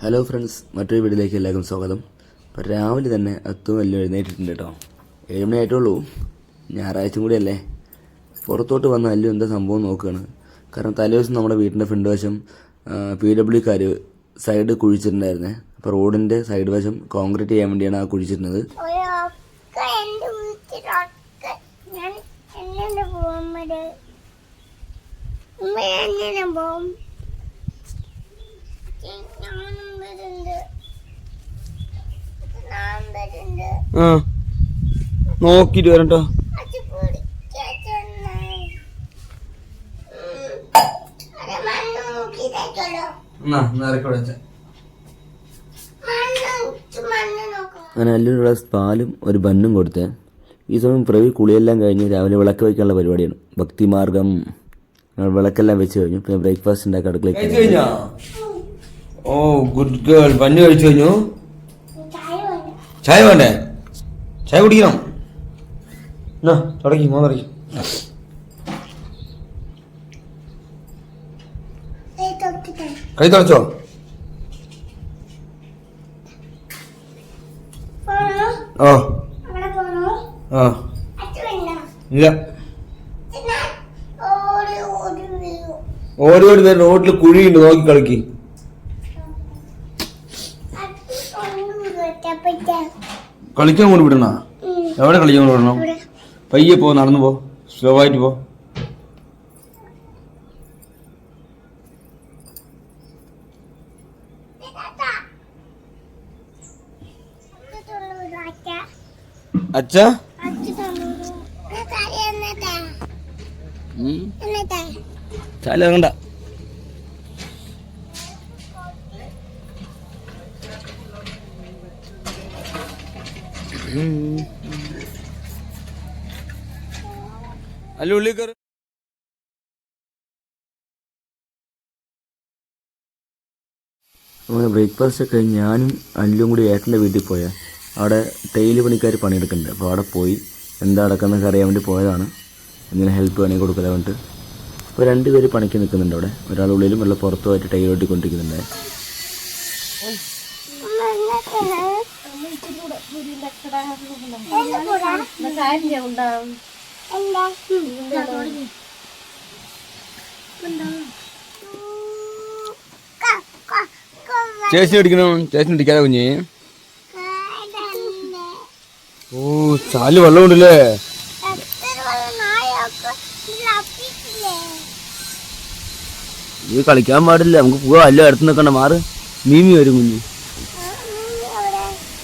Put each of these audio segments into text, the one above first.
Hello friends മറ്റൊരു വീട്ടിലേക്ക് എല്ലാവർക്കും സ്വാഗതം. അപ്പോൾ രാവിലെ തന്നെ അത്തും എല്ലാം എഴുന്നേറ്റിട്ടുണ്ട് കേട്ടോ. ഏഴ് മണി ആയിട്ടുള്ളൂ ഞായറാഴ്ച കൂടിയല്ലേ? പുറത്തോട്ട് വന്ന അല്ലു എന്താ സംഭവം നോക്കുകയാണ് കാരണം തലേദിവസം നമ്മുടെ വീടിന്റെ ഫ്രണ്ട് വശം പി ഡബ്ല്യുക്കാർ സൈഡ് കുഴിച്ചിട്ടുണ്ടായിരുന്നേ. അപ്പോൾ റോഡിന്റെ സൈഡ് വശം കോൺക്രീറ്റ് ചെയ്യാൻ വേണ്ടിയാണ് ആ കുഴിച്ചിരുന്നത്. ഞാൻ പോകും? മണ്ണ് നോക്കിട്ട് നോക്കണം. അങ്ങനെ അല്ലൂരുടെ പാലും ഒരു ബന്നും കൊടുത്തേ. ഈ സമയം പ്രവി കുളിയെല്ലാം കഴിഞ്ഞ് രാവിലെ വിളക്ക് വയ്ക്കാനുള്ള പരിപാടിയാണ്. ഭക്തിമാർഗം. വിളക്കെല്ലാം വെച്ച് കഴിഞ്ഞു. പിന്നെ ബ്രേക്ക്ഫാസ്റ്റ് ഉണ്ടാക്കി അടുക്കളയ്ക്ക് കഴിഞ്ഞോ? ഓ ഗുഡ് ഗേൾ പഞ്ഞു കഴിച്ചു കഴിഞ്ഞു? ചായ വേണ്ട? ചായ കുടിക്കണം. എന്നാ തുടങ്ങി മോൻ തുടങ്ങി. കൈ തുടച്ചോ? ഓ ആ. ഇല്ല. ഓടി പേര് റോഡിൽ കുഴിയുണ്ട്. നോക്കി കളിക്ക്. കളിക്കാൻ കൊണ്ട് വിടണ? എവിടെ കളിക്കാൻ കൊണ്ട് വിടണം? പയ്യെ പോ നടന്നു പോ. സ്ലോ ആയിട്ട് പോ. അച്ഛ? തല അച്ഛ. അച്ഛ അച്ഛ തൊണ്ണൂറ്. ഞാൻ താഴെ എന്നിട്ടാ. എന്നിട്ടാ. ചാല ഇറങ്ങണ്ട അല്ല ഉള്ളി അങ്ങനെ ബ്രേക്ക്ഫാസ്റ്റ് ഒക്കെ കഴിഞ്ഞ് ഞാനും അല്ലും കൂടി ഏട്ടന്റെ വീട്ടിൽ പോയാൽ അവിടെ തേയില പണിക്കാർ പണിയെടുക്കുന്നുണ്ട്. അപ്പോൾ അവിടെ പോയി എന്താ നടക്കുന്നതൊക്കെ അറിയാൻ വേണ്ടി പോയതാണ്. എന്തെങ്കിലും ഹെൽപ്പ് വേണമെങ്കിൽ കൊടുക്കാൻ വേണ്ടിയിട്ട് അപ്പോൾ രണ്ട് പേര് പണിക്ക് നിൽക്കുന്നുണ്ട് അവിടെ. ഒരാൾ ഉള്ളിലും വെള്ളം പുറത്തുമായിട്ട് ടൈൽ ഒട്ടിക്കൊണ്ടിരിക്കുന്നുണ്ട് ഉമ്മ എന്നിട്ടാണ്. എന്നെ കൂടാ? എന്താ? ക- ക- ക- ചേച്ചി അടിക്കണം ചേച്ചി അടിക്കാതെ കുഞ്ഞ്. ഓ ചാൽ വെള്ളമുണ്ടല്ലേ? ഇത് കളിക്കാൻ പാടില്ല. നമുക്ക് പോവാ അല്ല അടുത്ത് നിൽക്കണ്ട. മാറ്. മീമി വരും കുഞ്ഞ്.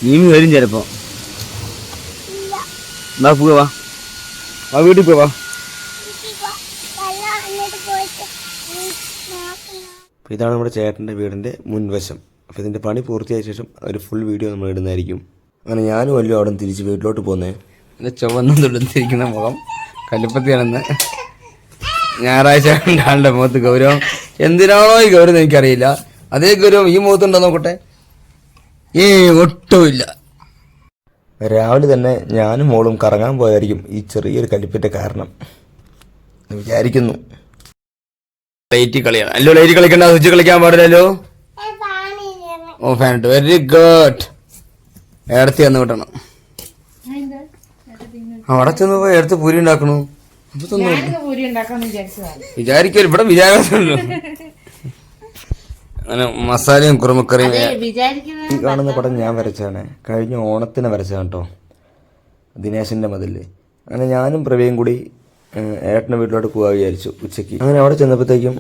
മീമി വരും ചിലപ്പോ. എന്നാ പോവാ വാ. വീട്ടിൽ പോവാ അപ്പോൾ ഇതാണ് നമ്മുടെ ചേട്ടന്റെ വീടിന്റെ മുൻവശം. അപ്പോൾ ഇതിന്റെ പണി പൂർത്തിയായ ശേഷം ഒരു ഫുൾ വീഡിയോ നമ്മൾ ഇടുന്നതായിരിക്കും. അങ്ങനെ ഞാനും അല്ലോ അവിടെ നിന്ന് തിരിച്ച് വീട്ടിലോട്ട് പോകുന്നേ എന്റെ ചുവന്ന തുടുത്തിരിക്കുന്ന മുഖം കല്ലുപ്പത്തിയാണെന്ന് ഞായറാഴ്ച ആളുടെ മുഖത്ത് ഗൗരവം. എന്തിനാണോ ഈ ഗൗരവം എനിക്കറിയില്ല. അതേ ഗൗരവം ഈ മുഖത്തുണ്ടോ നോക്കട്ടെ. ഏ ഒട്ടുമില്ല. രാവിലെ തന്നെ ഞാനും മോളും കറങ്ങാൻ പോയതായിരിക്കും ഈ ചെറിയൊരു കലിപ്പിന്റെ കാരണം. വിചാരിക്കുന്നു. ലൈറ്റ് കളിയാണ് അല്ലോ ലൈറ്റ് കളിക്കണ്ട സ്വിച്ച് കളിക്കാൻ പാടില്ലല്ലോ? ഓ ഫാൻ വെരി ഗുഡ് ഇടത്തി വന്ന് വിട്ടണം അവിടെ ചെന്ന് പോയി എടുത്ത് പൂരി ഉണ്ടാക്കണു. വിചാരിക്കല്ലോ ഇവിടെ വിചാരിച്ചല്ലോ അങ്ങനെ മസാലയും കുറുമക്കറിയും ഈ കാണുന്ന പടം ഞാൻ വരച്ചാണ് കഴിഞ്ഞ ഓണത്തിന് വരച്ചതാണ് കേട്ടോ. ദിനേശിന്റെ മതിൽ. അങ്ങനെ ഞാനും പ്രവീയും കൂടി ഏട്ടന്റെ വീട്ടിലോട്ട് പോകാൻ വിചാരിച്ചു ഉച്ചയ്ക്ക്. അങ്ങനെ അവിടെ ചെന്നപ്പോഴത്തേക്കും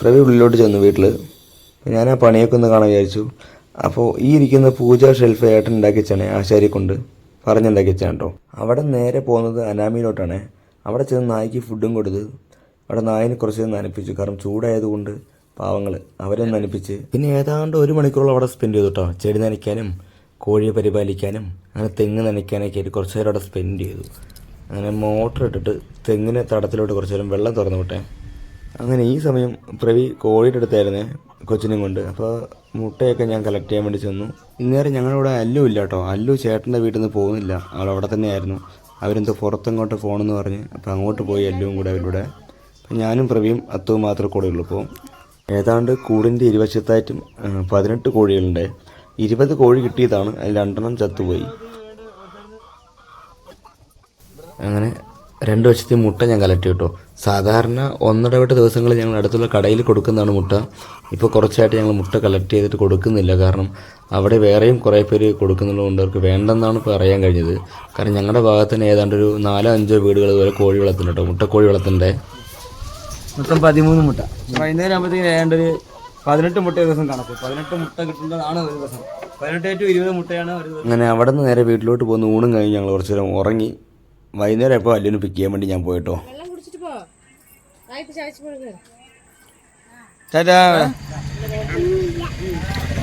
പ്രവി ഉള്ളിലോട്ട് ചെന്നു വീട്ടിൽ ഞാൻ ആ പണിയൊക്കെ ഒന്ന് കാണാൻ വിചാരിച്ചു. അപ്പോൾ ഈ ഇരിക്കുന്ന പൂജ ഷെൽഫ് ഏട്ടൻ ഉണ്ടാക്കി വെച്ചാണ് ആശാരി കൊണ്ട് പറഞ്ഞുണ്ടാക്കി വെച്ചാണ് കേട്ടോ. അവിടെ നേരെ പോകുന്നത് അനാമിയിലോട്ടാണ്. അവിടെ ചെന്ന് നായ്ക്ക് ഫുഡും കൊടുത്ത് അവിടെ നായിനെ കുറച്ച് നനപ്പിച്ചു. കാരണം ചൂടായതുകൊണ്ട് പാവങ്ങൾ അവരെ നനപ്പിച്ച് പിന്നെ ഏതാണ്ട് ഒരു മണിക്കൂറോളം അവിടെ സ്പെൻഡ് ചെയ്തു കേട്ടോ ചെടി നനയ്ക്കാനും കോഴിയെ പരിപാലിക്കാനും അങ്ങനെ തെങ്ങ് നനയ്ക്കാനൊക്കെ ആയിട്ട് കുറച്ച് നേരം അവിടെ സ്പെൻഡ് ചെയ്തു. അങ്ങനെ മോട്ടർ ഇട്ടിട്ട് തെങ്ങിന് തടത്തിലോട്ട് കുറച്ച് നേരം വെള്ളം തുറന്നു വിട്ടെ. അങ്ങനെ ഈ സമയം പ്രവി കോഴിയുടെ അടുത്തായിരുന്നേ കൊച്ചിനും കൊണ്ട്. അപ്പോൾ മുട്ടയൊക്കെ ഞാൻ കളക്ട് ചെയ്യാൻ വേണ്ടി ചെന്നു. ഇന്നേരം ഞങ്ങളിവിടെ അല്ലു ഇല്ല കേട്ടോ. അല്ലു ചേട്ടന്റെ വീട്ടിൽ നിന്ന് പോകുന്നില്ല. അവൾ അവിടെ തന്നെയായിരുന്നു. അവരെന്തോ പുറത്തെങ്ങോട്ട് പോകണമെന്ന് പറഞ്ഞ് അപ്പോൾ അങ്ങോട്ട് പോയി അല്ലുവും കൂടെ അവരുടെ ഞാനും പ്രവിയും അത്തുവും മാത്രമേ കൂടെ ഉള്ളൂ. ഇപ്പോൾ ഏതാണ്ട് കൂടിന്റെ ഇരുവശത്തായിട്ടും പതിനെട്ട് കോഴികളുണ്ട്. ഇരുപത് കോഴി കിട്ടിയതാണ് അതിൽ രണ്ടെണ്ണം ചത്തുപോയി. അങ്ങനെ രണ്ട് വശത്തെ മുട്ട ഞാൻ കലട്ടി കേട്ടോ. സാധാരണ ഒന്നിടവിട്ട ദിവസങ്ങളിൽ ഞങ്ങൾ അടുത്തുള്ള കടയിൽ കൊടുക്കുന്നതാണ് മുട്ട. ഇപ്പോൾ കുറച്ചായിട്ട് ഞങ്ങൾ മുട്ട കളക്ട് ചെയ്തിട്ട് കൊടുക്കുന്നില്ല. കാരണം അവിടെ വേറെയും കുറേ പേര് കൊടുക്കുന്നുള്ളതുകൊണ്ട് അവർക്ക് വേണ്ടെന്നാണ് ഇപ്പോൾ അറിയാൻ കഴിഞ്ഞത്. കാരണം ഞങ്ങളുടെ ഭാഗത്ത് തന്നെ ഏതാണ്ട് ഒരു നാലോ അഞ്ചോ വീടുകൾ ഇതുപോലെ കോഴി വളർത്തുന്നുണ്ട്. കേട്ടോ മുട്ട കോഴി വളർത്തുന്നുണ്ട്. മൊത്തം പതിമൂന്ന് മുട്ട. വൈകുന്നേരം ആകുമ്പോഴത്തേക്കും ഏതാണ്ട് ഒരു പതിനെട്ട് മുട്ട ഒരു ദിവസം കണക്ക് പതിനെട്ട് മുട്ട കിട്ടുന്നതാണ് ഒരു ദിവസം. പതിനെട്ട് ടു ഇരുപത് മുട്ടയാണ് ഒരു ദിവസം. അങ്ങനെ അവിടെ നിന്ന് നേരെ വീട്ടിലോട്ട് പോകുന്ന ഊണും കഴിഞ്ഞ് ഞങ്ങൾ കുറച്ച് നേരം ഉറങ്ങി. വൈകുന്നേരം എപ്പോൾ അല്ലിന് പിക്ക് ചെയ്യാൻ വേണ്ടി ഞാൻ പോയിട്ടോ.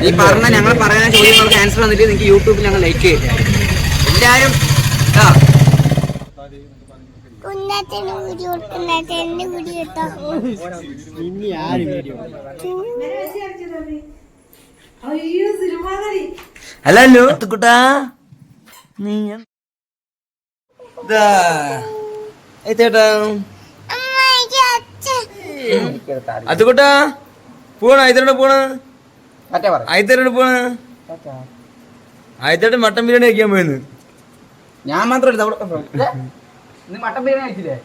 ഈ പറഞ്ഞ ഞങ്ങൾ പറയുന്ന ചോദ്യങ്ങൾക്ക് ആൻസർ വന്നിട്ട് നിങ്ങൾക്ക് യൂട്യൂബിൽ ഞങ്ങൾ ലൈക്ക് ചെയ്തു എല്ലാവരും കുന്നത്തിന് വീഡിയോ കൊടുക്കുന്ന കേട്ടോ ഹലോ കുട്ടാ നീ ചേട്ടാ. അതുകൂട്ടാ പോണ ആയിത്തോടെ പോണ. ആയിത്തോടെ പോണ. ആയിത്തോട്ട് മട്ടൻ ബിരിയാണി കഴിക്കാൻ പോയെന്ന്. ഞാൻ മാത്രമല്ല അവിടെ നീ മട്ടൻ ബിരിയാണി കഴിച്ചില്ലേ?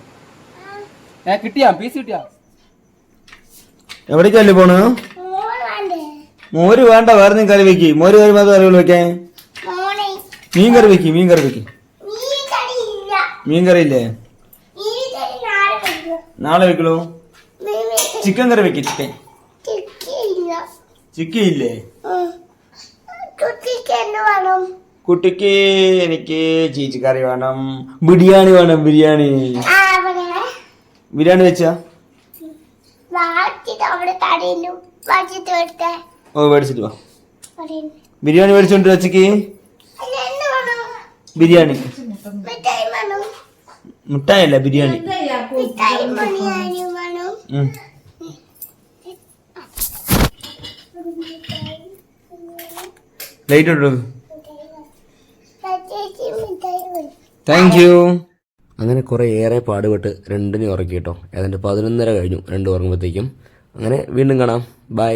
ഏ കിട്ടിയാ? പീസ് കിട്ടിയാ? എവിടേക്കല്ലേ പോണു? മോര് വേണ്ട വേറെ നീ കറി വെക്കി. മോര് കറി മാത്രം കറികൾ വെക്കാൻ മീൻ കറി വെക്കി മീൻ കറി വെക്കി. നീ കടി ഇല്ല. മീൻ കറി ഇല്ലേ? നാളെ വെക്കളൂ ചിക്കൻ കറി വെക്കി ചിക്കൻ. ഇല്ല. ചിക്കൻ ഇല്ലേ? കുട്ടിക്ക് എനിക്ക് ചീച്ചി കറി വേണം. ബിരിയാണി വേണം ബിരിയാണി. ബിരിയാണി വെച്ചാ? വാച്ചിട്ട് അവിടെ കടയിലു വാച്ചിട്ട് ഓ മേടിച്ചിട്ട് വാ. ബിരിയാണി മേടിച്ചോണ്ട് വേണം? ബിരിയാണി. മുട്ടായല്ല ബിരിയാണി. ലൈറ്റ് ഇട്ടു ചേച്ചി മിഠായി വേണം താങ്ക് യു അങ്ങനെ കുറേ ഏറെ പാടുപെട്ട് രണ്ടിനെ ഉറക്കി കേട്ടോ ഏതാണ്ട് പതിനൊന്നര കഴിഞ്ഞു രണ്ട് ഉറങ്ങുമ്പോഴത്തേക്കും അങ്ങനെ വീണ്ടും കാണാം. ബൈ